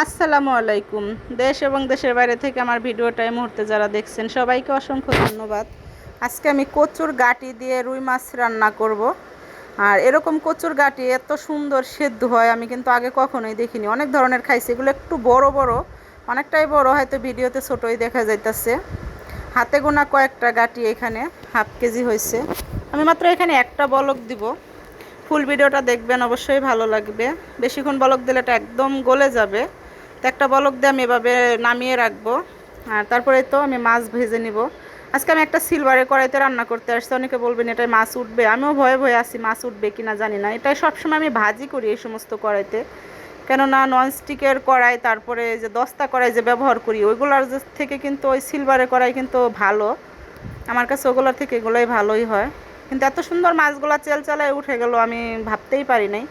আসসালামু আলাইকুম। দেশ এবং দেশের বাইরে থেকে আমার ভিডিওটা এই মুহূর্তে যারা দেখছেন, সবাইকে অসংখ্য ধন্যবাদ। আজকে আমি কচুর গাটি দিয়ে রুই মাছ রান্না করব। আর এরকম কচুর গাটি এত সুন্দর সেদ্ধ হয়, আমি কিন্তু আগে কখনোই দেখিনি। অনেক ধরনের খাইছি, এগুলো একটু বড় বড়, অনেকটাই বড়, হয়তো ভিডিওতে ছোটোই দেখা যাইতেছে। হাতে গোনা কয়েকটা গাটি এখানে, হাফ কেজি হয়েছে আমি মাত্র এখানে একটা বলক দিব। ফুল ভিডিওটা দেখবেন, অবশ্যই ভালো লাগবে। বেশিক্ষণ বলক দিলে এটা একদম গলে যাবে। তো একটা বলক দিয়ে আমি এভাবে নামিয়ে রাখব। আর তারপরে তো আমি মাছ ভেজে নিব। আজকে আমি একটা সিলভারে কড়াইতে রান্না করতে আসছি। অনেকে বলবেন এটাই মাছ উঠবে? আমিও ভয়ে ভয়ে আসি মাছ উঠবে কি না জানি না। এটাই সবসময় আমি ভাজি করি এই সমস্ত কড়াইতে। কেননা ননস্টিকের কড়াই, তারপরে যে দস্তা কড়াই যে ব্যবহার করি, ওইগুলোর থেকে কিন্তু ওই সিলভারের কড়াই কিন্তু ভালো। আমার কাছে ওগুলোর থেকে এগুলোই ভালোই হয়। কিন্তু এত সুন্দর মাছগুলো চেল চালায় উঠে গেল আমি ভাবতেই পারি নাই।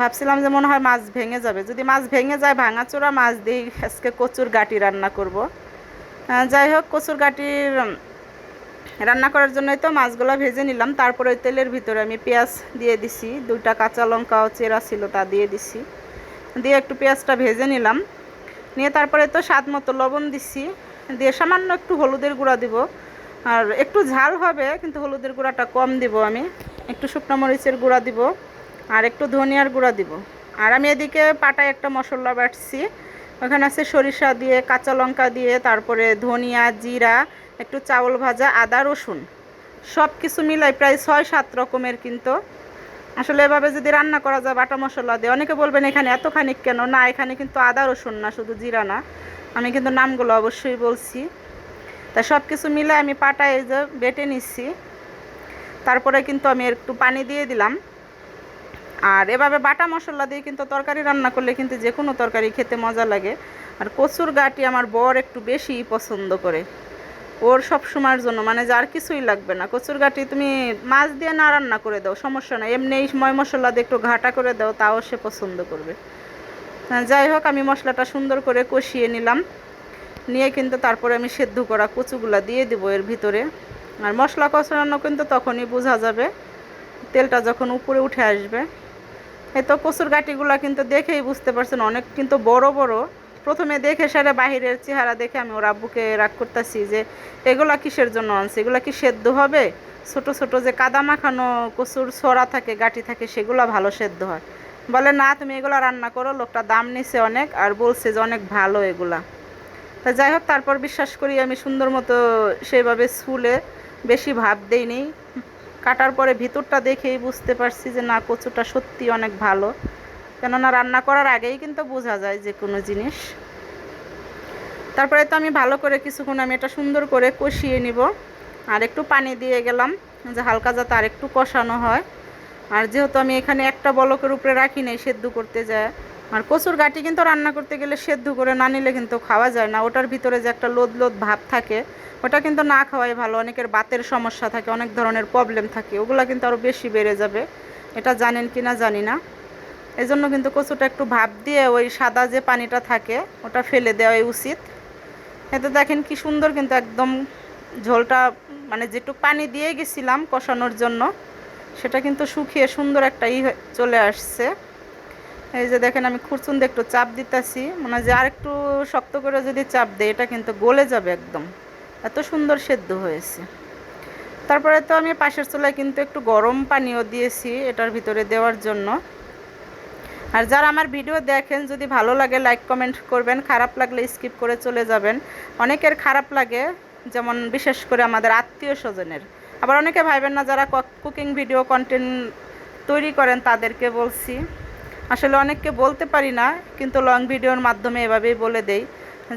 ভাবছিলাম যে মনে হয় মাছ ভেঙে যাবে। যদি মাছ ভেঙে যায়, ভাঙাচোরা মাছ দিয়েই আজকে কচুর গাটি রান্না করব। যাই হোক, কচুর গাটির রান্না করার জন্যই তো মাছগুলো ভেজে নিলাম। তারপরে ওই তেলের ভিতরে আমি পেঁয়াজ দিয়ে দিছি। দুইটা কাঁচা লঙ্কাও চেরা ছিল তা দিয়ে দিছি। দিয়ে একটু পেঁয়াজটা ভেজে নিলাম। নিয়ে তারপরে তো স্বাদ মতো লবণ দিছি। দিয়ে সামান্য একটু হলুদের গুঁড়া দিব। আর একটু ঝাল হবে, কিন্তু হলুদের গুঁড়াটা কম দিব আমি। একটু শুকনো মরিচের গুঁড়া দিব। আর একটু ধনিয়ার গুঁড়া দিব। আর আমি এদিকে পাটায় একটা মশলা বাটছি। ওখানে আছে সরিষা দিয়ে, কাঁচা লঙ্কা দিয়ে, তারপরে ধনিয়া, জিরা, একটু চাউল ভাজা, আদা, রসুন। সব কিছু মিলাই প্রায় ছয়, সাত রকমের কিন্তু। আসলে এভাবে যদি রান্না করা যায়, বাটা মশলা দিয়ে, অনেকে বলবেন এখানে এত খানিক কেন? না, এখানে কিন্তু আদা, রসুন না, শুধু জিরা না। আমি কিন্তু নামগুলো অবশ্যই বলছি। তা সব কিছু মিলে আমি পাটায় যে বেটে নিচ্ছি। তারপরে কিন্তু আমি একটু পানি দিয়ে দিলাম। আর এভাবে বাটা মশলা দিয়ে কিন্তু তরকারি রান্না করলে কিন্তু যে কোনো তরকারি খেতে মজা লাগে। আর কচুর গাটি আমার বর একটু বেশি পছন্দ করে। ওর সব সময়ের জন্য মানে যার কিছুই লাগবে না। কচুর গাটি তুমি মাছ দিয়ে না রান্না করে দাও সমস্যা নাই। এমনি ময় মশলা দিয়ে একটু ঘাটা করে দাও তাও সে পছন্দ করবে। আহ, যাই হোক আমি মশলাটা সুন্দর করে কষিয়ে নিলাম। নিয়ে কিন্তু তারপরে আমি সেদ্ধ করা কচুগুলা দিয়ে দিব এর ভিতরে। আর মশলা কষানো কিন্তু তখনই বোঝা যাবে। তেলটা যখন উপরে উঠে আসবে। এই তো কচুর গাটিগুলা কিন্তু দেখেই বুঝতে পারছেন, অনেক কিন্তু বড় বড়। প্রথমে দেখে সারা বাহিরের চেহারা দেখে আমি ওর আব্বুকে রাগ করতেছি যে, এগুলা কিসের জন্য আনছে? এগুলা কি সেদ্ধ হবে? ছোট ছোট যে কাদা মাখানো কচুর ছড়া থাকে, গাটি থাকে, সেগুলা ভালো সেদ্ধ হয়। বলে, না, তুমি এগুলা রান্না করো, লোকটা দাম নিছে অনেক আর বলছে যে অনেক ভালো এগুলা। তা যাই হোক, তারপর বিশ্বাস করি আমি সুন্দর মতো সেইভাবে স্কুলে বেশি ভাব দেইনি। কাটার পরে ভিতরটা দেখেই বুঝতে পারছি যে না, কচুটা সত্যি অনেক ভালো। কেননা রান্না করার আগেই কিন্তু বোঝা যায় যে কোনো জিনিস। তারপরে তো আমি ভালো করে কিছুক্ষণ আমি এটা সুন্দর করে কষিয়ে নিব। আর একটু পানি দিয়ে গেলাম যে হালকা যাতে আর একটু কষানো হয়। আর যেহেতু আমি এখানে একটা বলকের উপরে রাখি নাই, সেদ্ধ করতে যায়। আর কচুর গাটি কিন্তু রান্না করতে গেলে সেদ্ধ করে না নিলে কিন্তু খাওয়া যায় না। ওটার ভিতরে যে একটা লোদ লোদ ভাব থাকে, ওটা কিন্তু না খাওয়াই ভালো। অনেকের বাতের সমস্যা থাকে, অনেক ধরনের প্রবলেম থাকে। ওগুলো কিন্তু আরও বেশি বেড়ে যাবে। এটা জানেন কি না জানি না। এই জন্য কিন্তু কচুটা একটু ভাপ দিয়ে ওই সাদা যে পানিটা থাকে, ওটা ফেলে দেওয়াই উচিত। এতে দেখেন কি সুন্দর কিন্তু একদম ঝোলটা মানে যেটুকু পানি দিয়ে গেছিলাম কষানোর জন্য, সেটা কিন্তু শুকিয়ে সুন্দর একটা ই চলে আসছে। এই যে দেখেন আমি খুরচুন একটু চাপ দিতেছি মানে যে আর একটু শক্ত করে যদি চাপ দেয়, এটা কিন্তু গলে যাবে একদম। এত সুন্দর সেদ্ধ হয়েছে। তারপরে তো আমি পাশের চুলায় কিন্তু একটু গরম পানিও দিয়েছি এটার ভিতরে দেওয়ার জন্য। আর যারা আমার ভিডিও দেখেন, যদি ভালো লাগে লাইক, কমেন্ট করবেন, খারাপ লাগলে স্কিপ করে চলে যাবেন। অনেকের খারাপ লাগে, যেমন বিশেষ করে আমাদের আত্মীয় স্বজনের। আবার অনেকে ভাইবেন না, যারা কুকিং ভিডিও কন্টেন্ট তৈরি করেন, তাদেরকে বলছি। আসলে অনেককে বলতে পারি না, কিন্তু লং ভিডিওর মাধ্যমে এভাবেই বলে দেই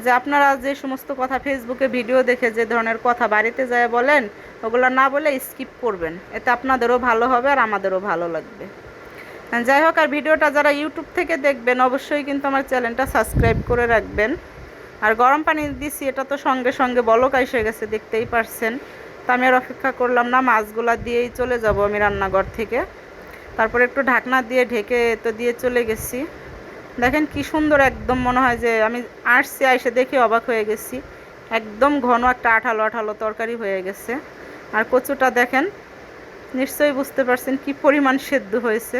যে আপনারা যে সমস্ত কথা ফেসবুকে ভিডিও দেখে যে ধরনের কথা বাড়িতে যায় বলেন, ওগুলো না বলে স্কিপ করবেন। এতে আপনাদেরও ভালো হবে আর আমাদেরও ভালো লাগবে। যাই হোক, আর ভিডিওটা যারা ইউটিউব থেকে দেখবেন, অবশ্যই কিন্তু আমার চ্যানেলটা সাবস্ক্রাইব করে রাখবেন। আর গরম পানি দিছি, এটা তো সঙ্গে সঙ্গে বলক এসে গেছে, দেখতেই পারছেন। তা আমি আর অপেক্ষা করলাম না, মাছগুলা দিয়েই চলে যাব আমি রান্নাঘর থেকে। তারপরে একটু ঢাকনা দিয়ে ঢেকে তো দিয়ে চলে গেছি। দেখেন কি সুন্দর একদম মনে হয় যে আমি আসছি এসে দেখে অবাক হয়ে গেছি। একদম ঘন একটা আঠালো আঠালো তরকারি হয়ে গেছে। আর কচুটা দেখেন, নিশ্চয়ই বুঝতে পারছেন কি পরিমাণ সেদ্ধ হয়েছে।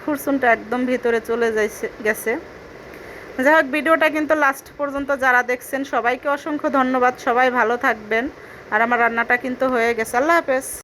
খুরসুনটা একদম ভিতরে চলে যাইছে, গেছে। যাই হোক, ভিডিওটা কিন্তু লাস্ট পর্যন্ত যারা দেখছেন, সবাইকে অসংখ্য ধন্যবাদ। সবাই ভালো থাকবেন। আর আমার রান্নাটা কিন্তু হয়ে গেছে। আল্লাহ হাফেজ।